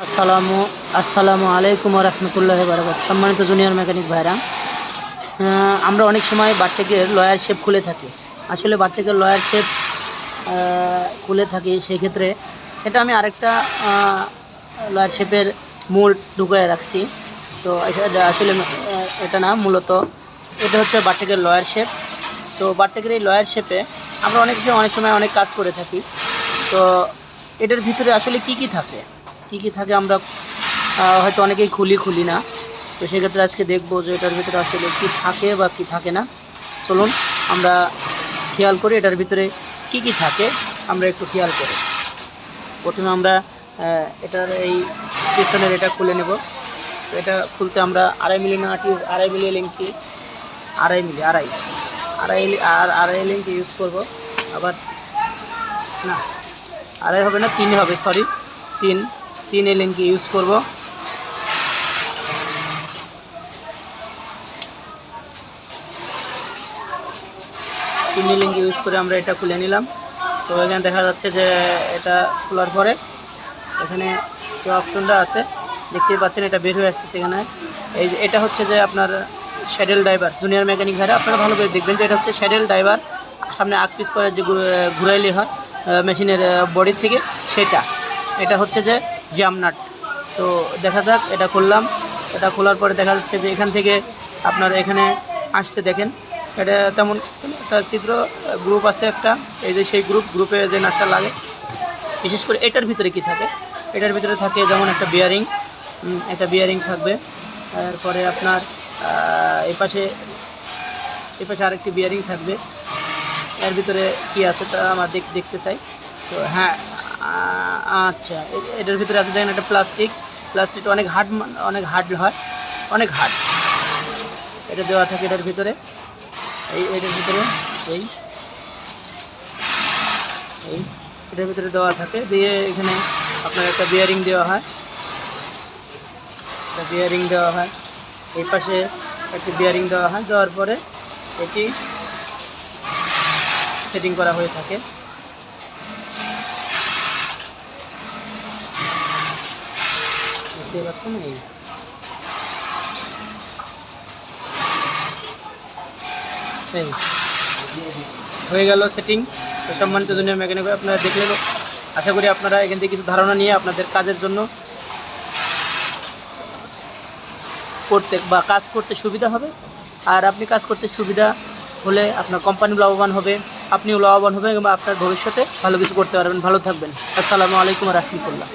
আসসালামু আসসালামু আলাইকুম রহমতুল্লাহ বারকাত সম্মানিত জুনিয়র মেকানিক ভাইরা আমরা অনেক সময় বাচ্চাকের লয়ার শেপ খুলে থাকি। আসলে বাচ্চাকের লয়ার শেপ খুলে থাকি সেক্ষেত্রে এটা আমি আরেকটা লয়ার শেপের মূল ঢুকায় রাখছি। তো আসলে এটা না মূলত, এটা হচ্ছে বাচ্চাকের লয়ার শেপ। তো বাচ্চাকের এই লয়ার শেপে আমরা অনেক অনেক সময় অনেক কাজ করে থাকি। তো এটার ভিতরে আসলে কি কি থাকে? কি কি থাকে আমরা হয়তো অনেকেই খুলি খুলি না। তো সেক্ষেত্রে আজকে দেখব যে এটার ভিতরে আসলে কি থাকে বা কি থাকে না। চলুন, আমরা খেয়াল করি এটার ভিতরে কি কি থাকে, আমরা একটু খেয়াল করি। প্রথমে আমরা এটার এই পিছনের এটা খুলে নেব। তো এটা খুলতে আমরা আড়াই মিলি নাট ইউজ আড়াই মিলি লিঙ্কি আড়াই মিলি, আড়াই। আড়াই আর আড়াই লিঙ্ক ইউজ করব। আবার না, আড়াই হবে না, তিন হবে সরি তিন। তিন এলিঙ্কি ইউজ করব। তিন এলিঙ্কি ইউজ করে আমরা এটা খুলে নিলাম। তো এখানে দেখা যাচ্ছে যে এটা খোলার পরে এখানে যে অপশনটা আছে, দেখতেই পাচ্ছেন এটা বের হয়ে আসতেছে এখানে। এই যে এটা হচ্ছে যে আপনার শ্যাডেল ড্রাইভার জুনিয়র মেকানিক ভাইরা, আপনারা ভালো করে দেখবেন যে এটা হচ্ছে শ্যাডেল ড্রাইভার সামনে আগ পিস করে যে ঘুরাইলে হয় মেশিনের বডি থেকে সেটা। এটা হচ্ছে যে জামনাট। তো দেখা যাক, এটা খুললাম। এটা খোলার পরে দেখা যাচ্ছে যে এখান থেকে আপনার এখানে আসছে, দেখেন। এটা তেমন একটা ছিদ্র গ্রুপ আছে একটা। এই যে সেই গ্রুপ গ্রুপে যে নাটটা লাগে। বিশেষ করে এটার ভিতরে কি থাকে? এটার ভিতরে থাকে যেমন একটা বিয়ারিং একটা বিয়ারিং থাকবে। তারপরে আপনার এই পাশে এই পাশে আরেকটি বিয়ারিং থাকবে। এর ভিতরে কি আছে তা আমার দেখ, দেখতে চাই। তো হ্যাঁ আচ্ছা এটার ভিতরে আছে দেখেন একটা প্লাস্টিক প্লাস্টিকটা অনেক হার্ড অনেক হার্ড হয়, অনেক হার্ড এটা দেওয়া থাকে এটার ভিতরে, এই, এটার ভিতরে, এই এই, এটার ভিতরে দেওয়া থাকে, দিয়ে এখানে আপনার একটা বিয়ারিং দেওয়া হয়। একটা বিয়ারিং দেওয়া হয়, এই পাশে একটি বিয়ারিং দেওয়া হয়, দেওয়ার পরে এটি সেটিং করা হয়ে থাকে। দেখতে পাচ্ছেন এই? এই। হয়ে গেল সেটিং সম্মানিত জুনিয়র মেকানিক আপনারা দেখলেন। আশা করি আপনারা এখান থেকে কিছু ধারণা নিয়ে আপনাদের কাজের জন্য করতে বা কাজ করতে সুবিধা হবে। আর আপনি কাজ করতে সুবিধা হলে আপনার কোম্পানি লাভবান হবে, আপনিও লাভবান হবেন এবং আপনার ভবিষ্যতে ভালো কিছু করতে পারবেন। ভালো থাকবেন। আসসালামু আলাইকুম রহমতুল্লাহ।